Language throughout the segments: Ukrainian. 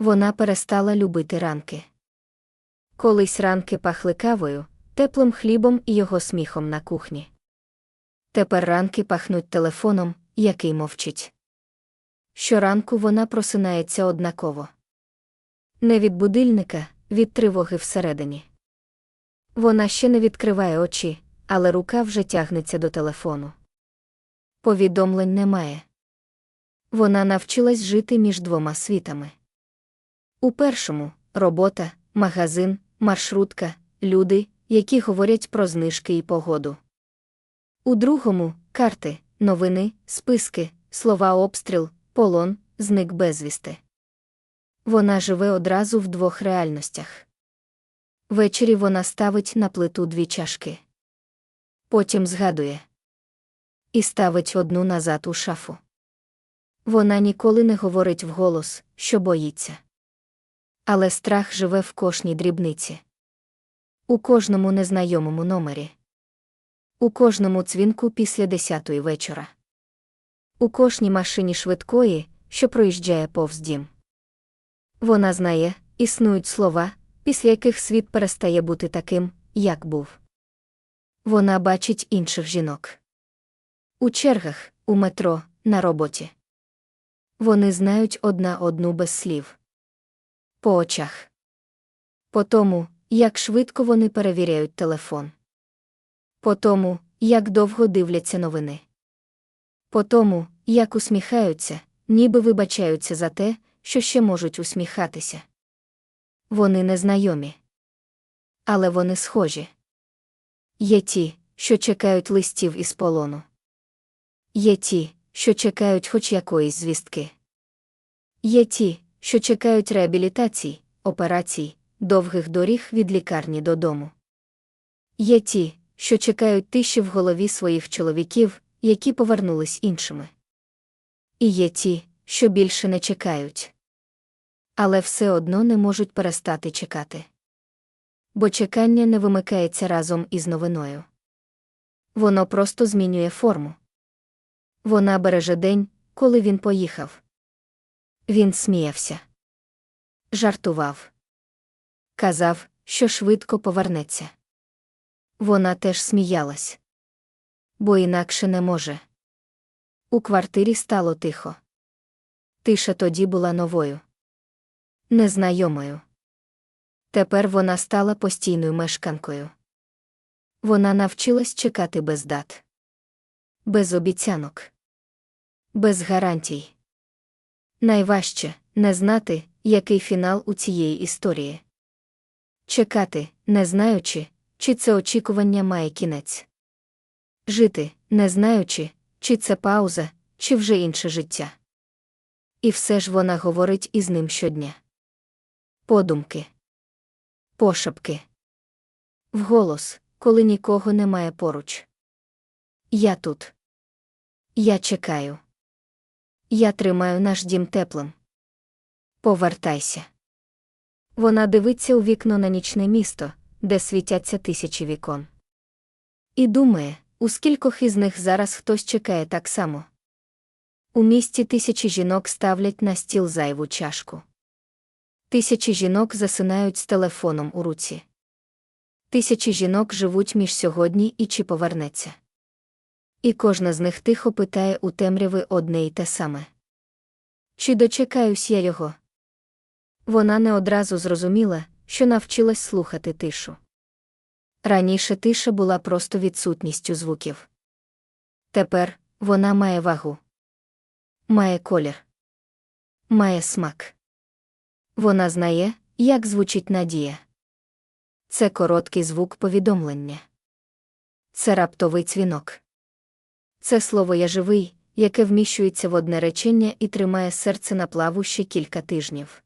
Вона перестала любити ранки. Колись ранки пахли кавою, теплим хлібом і його сміхом на кухні. Тепер ранки пахнуть телефоном, який мовчить. Щоранку вона просинається однаково. Не від будильника, від тривоги всередині. Вона ще не відкриває очі, але рука вже тягнеться до телефону. Повідомлень немає. Вона навчилась жити між двома світами. У першому робота, магазин, маршрутка, люди, які говорять про знижки і погоду. У другому карти, новини, списки, слова обстріл, полон, зник безвісти. Вона живе одразу в двох реальностях. Ввечері вона ставить на плиту дві чашки. Потім згадує і ставить одну назад у шафу. Вона ніколи не говорить вголос, що боїться. Але страх живе в кожній дрібниці. У кожному незнайомому номері. У кожному дзвінку після десятої вечора. У кожній машині швидкої, що проїжджає повз дім. Вона знає, існують слова, після яких світ перестає бути таким, як був. Вона бачить інших жінок. У чергах, у метро, на роботі. Вони знають одна одну без слів. По очах. По тому, як швидко вони перевіряють телефон. По тому, як довго дивляться новини. По тому, як усміхаються, ніби вибачаються за те, що ще можуть усміхатися. Вони незнайомі. Але вони схожі. Є ті, що чекають листів із полону. Є ті, що чекають хоч якоїсь звістки. Є ті, що чекають реабілітацій, операцій, довгих доріг від лікарні додому. Є ті, що чекають тиші в голові своїх чоловіків, які повернулись іншими. І є ті, що більше не чекають. Але все одно не можуть перестати чекати. Бо чекання не вимикається разом із новиною. Воно просто змінює форму. Вона береже день, коли він поїхав. Він сміявся. Жартував. Казав, що швидко повернеться. Вона теж сміялась. Бо інакше не може. У квартирі стало тихо. Тиша тоді була новою. Незнайомою. Тепер вона стала постійною мешканкою. Вона навчилась чекати без дат, без обіцянок, без гарантій. Найважче не знати, який фінал у цієї історії. Чекати, не знаючи, чи це очікування має кінець. Жити, не знаючи, чи це пауза, чи вже інше життя. І все ж вона говорить із ним щодня. Подумки, пошепки. Вголос, коли нікого немає поруч. Я тут. Я чекаю. Я тримаю наш дім теплим. Повертайся. Вона дивиться у вікно на нічне місто, де світяться тисячі вікон. І думає, у скількох із них зараз хтось чекає так само. У місті тисячі жінок ставлять на стіл зайву чашку. Тисячі жінок засинають з телефоном у руці. Тисячі жінок живуть між сьогодні і чи повернеться. І кожна з них тихо питає у темряви одне й те саме. Чи дочекаюсь я його? Вона не одразу зрозуміла, що навчилась слухати тишу. Раніше тиша була просто відсутністю звуків. Тепер вона має вагу, має колір, має смак. Вона знає, як звучить надія. Це короткий звук повідомлення. Це раптовий дзвінок. Це слово я живий, яке вміщується в одне речення і тримає серце на плаву ще кілька тижнів.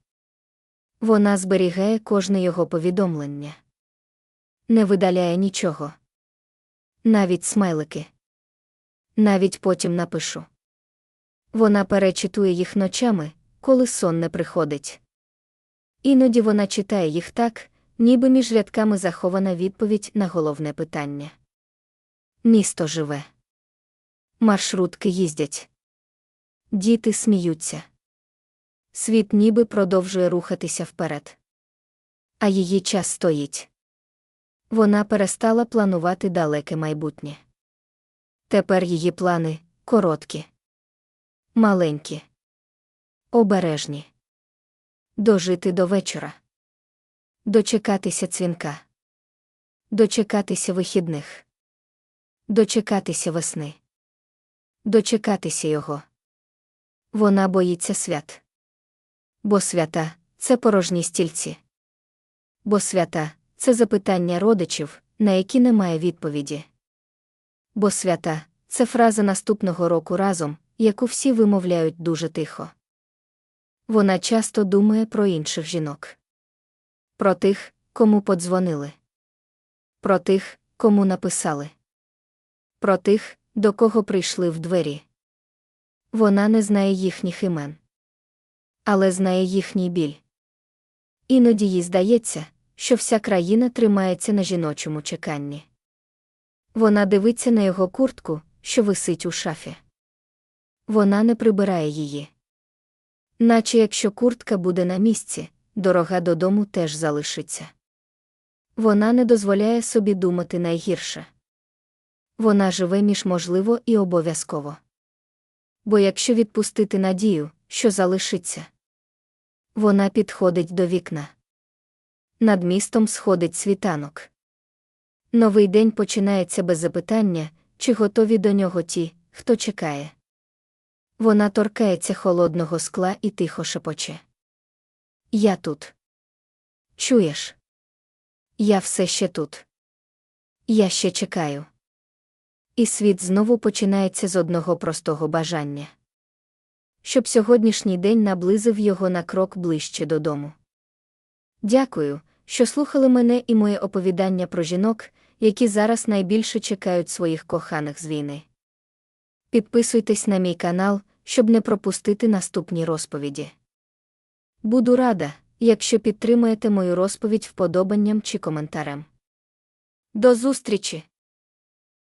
Вона зберігає кожне його повідомлення. Не видаляє нічого. Навіть смайлики. Навіть потім напишу. Вона перечитує їх ночами, коли сон не приходить. Іноді вона читає їх так, ніби між рядками захована відповідь на головне питання. Місто живе. Маршрутки їздять. Діти сміються. світ ніби продовжує рухатися вперед. А її час стоїть. Вона перестала планувати далеке майбутнє. Тепер її плани короткі, маленькі, обережні. Дожити до вечора. Дочекатися цвінка. Дочекатися вихідних. Дочекатися весни. Дочекатися його. Вона боїться свят. Бо свята це порожні стільці. Бо свята це запитання родичів, на які немає відповіді. Бо свята це фраза наступного року разом, яку всі вимовляють дуже тихо. Вона часто думає про інших жінок. Про тих, кому подзвонили. Про тих, кому написали. Про тих, до кого прийшли в двері. Вона не знає їхніх імен. Але знає їхній біль. Іноді їй здається, що вся країна тримається на жіночому чеканні. Вона дивиться на його куртку, що висить у шафі. Вона не прибирає її. Наче якщо куртка буде на місці, дорога додому теж залишиться. Вона не дозволяє собі думати найгірше. Вона живе між можливо і обов'язково. Бо якщо відпустити надію, що залишиться, вона підходить до вікна. Над містом сходить світанок. Новий день починається без запитання, чи готові до нього ті, хто чекає. Вона торкається холодного скла і тихо шепоче. Я тут. Чуєш? Я все ще тут. Я ще чекаю. І світ знову починається з одного простого бажання. Щоб сьогоднішній день наблизив його на крок ближче додому. Дякую, що слухали мене і моє оповідання про жінок, які зараз найбільше чекають своїх коханих з війни. Підписуйтесь на мій канал, щоб не пропустити наступні розповіді. Буду рада, якщо підтримаєте мою розповідь вподобанням чи коментарем. До зустрічі!